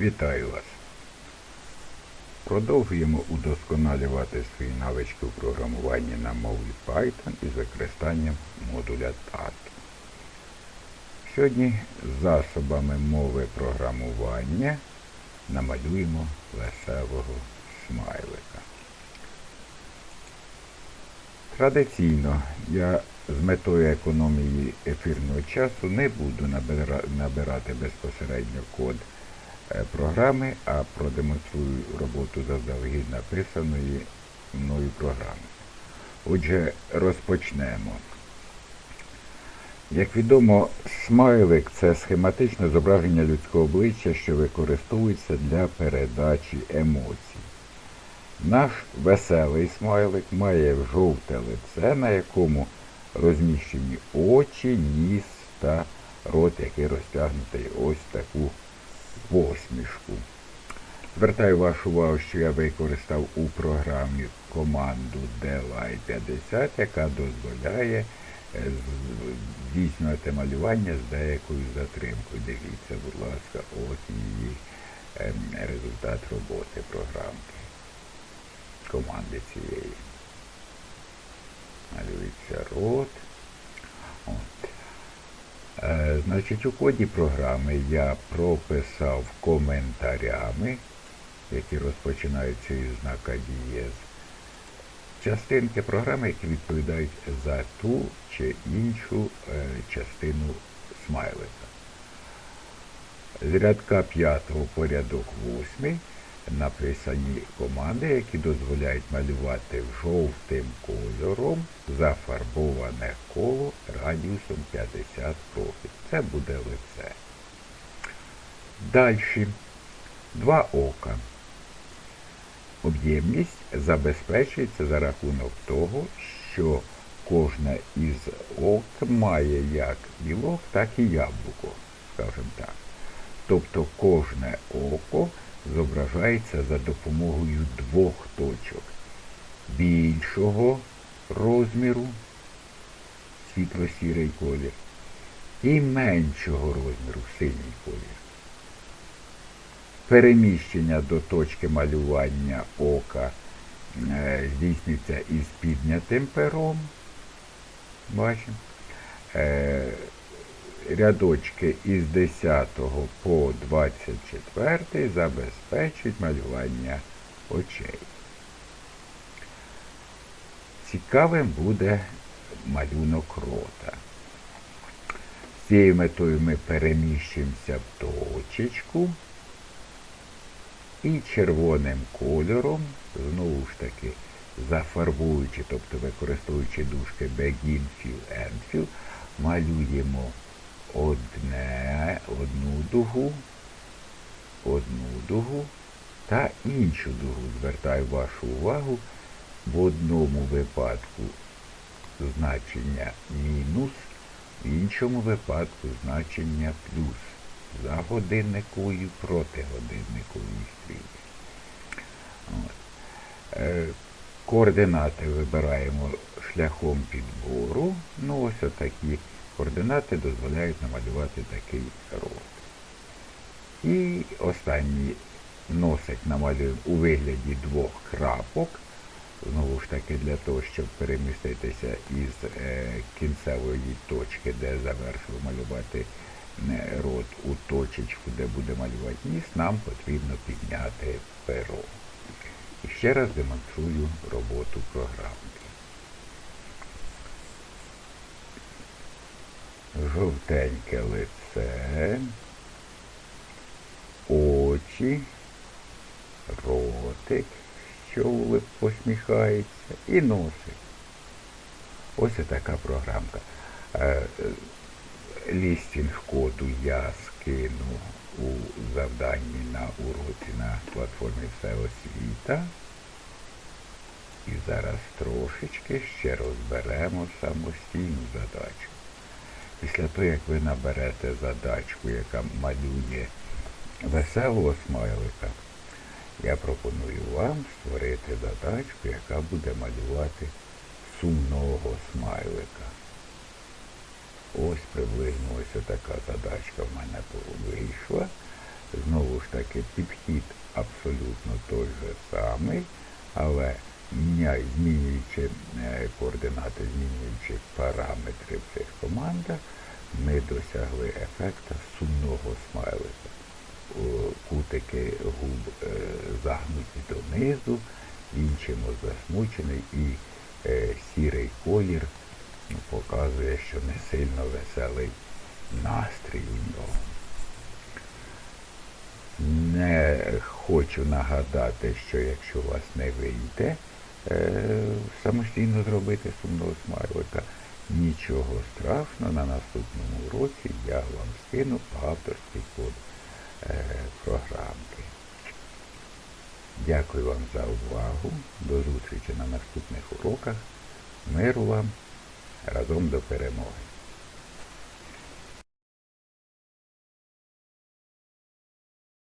Вітаю вас! Продовжуємо удосконалювати свої навички у програмуванні на мові Python із використанням модуля TAT. Сьогодні засобами мови програмування намалюємо веселого смайлика. Традиційно я з метою економії ефірного часу не буду набирати безпосередньо код програми, а продемонструю роботу заздалегідь написаної мною програми. Отже, розпочнемо. Як відомо, смайлик це схематичне зображення людського обличчя, що використовується для передачі емоцій. Наш веселий смайлик має жовте лице, на якому розміщені очі, ніс та рот, який розтягнутий ось таку посмішку. Звертаю вашу увагу, що я використав у програмі команду DLI50, яка дозволяє е, здійснювати малювання з деякою затримкою. Дивіться, будь ласка, ось її ем, результат роботи програмки команди цієї. Малюється рот. Значить, у коді програми я прописав коментарями, які розпочинаються із знака дієз, частинки програми, які відповідають за ту чи іншу е, частину смайлика. З рядка 5 по рядок 8 написані команди, які дозволяють малювати жовтим кольором зафарбоване коло радіусом 50 кроків. Це буде лице. Далі. Два ока. Об'ємність забезпечується за рахунок того, що кожне із ок має як білок, так і яблуко, скажімо так. Тобто кожне око зображається за допомогою двох точок більшого розміру, світло-сірий колір, і меншого розміру, синій колір. Переміщення до точки малювання ока е, здійснюється із піднятим пером. Бачимо. Рядочки із 10 по 24 забезпечують малювання очей. Цікавим буде малюнок рота. З цією метою ми переміщимося в точечку і червоним кольором, знову ж таки, зафарбуючи, тобто використовуючи дужки begin, fill, end fill, малюємо одне, одну дугу, одну дугу та іншу дугу. Звертаю вашу увагу, в одному випадку значення мінус, в іншому випадку значення плюс за годинниковою проти годинникової стрілки. Е, Координати вибираємо шляхом підбору. Ну, ось отакі координати дозволяють намалювати такий рот. І останній носик намалюємо у вигляді двох крапок. Знову ж таки, для того, щоб переміститися із е, кінцевої точки, де завершили малювати е, рот, у точечку, де буде малювати ніс, нам потрібно підняти перо. І ще раз демонструю роботу програмки. Жовтеньке лице, очі, ротик, що посміхається, і носик. Ось така програмка. Е, Лістінг коду я скину у завданні на уроці на платформі Все освіта. І зараз трошечки ще розберемо самостійну задачу. Після того, як ви наберете задачку, яка малює веселого смайлика, я пропоную вам створити задачку, яка буде малювати сумного смайлика. Ось приблизно ось така задачка в мене вийшла. Знову ж таки, підхід абсолютно той же самий, але міняй- змінюючи е, координати, змінюючи параметри в цих командах, ми досягли ефекта сумного смайлика. Кутики губ е, загнуті донизу, іншим засмучений і е, сірий колір показує, що не сильно веселий настрій у нього. Не хочу нагадати, що якщо у вас не вийде самостійно зробити сумного смайлика, нічого страшного, на наступному уроці я вам скину авторський код е, програмки. Дякую вам за увагу. До зустрічі на наступних уроках. Миру вам разом до перемоги.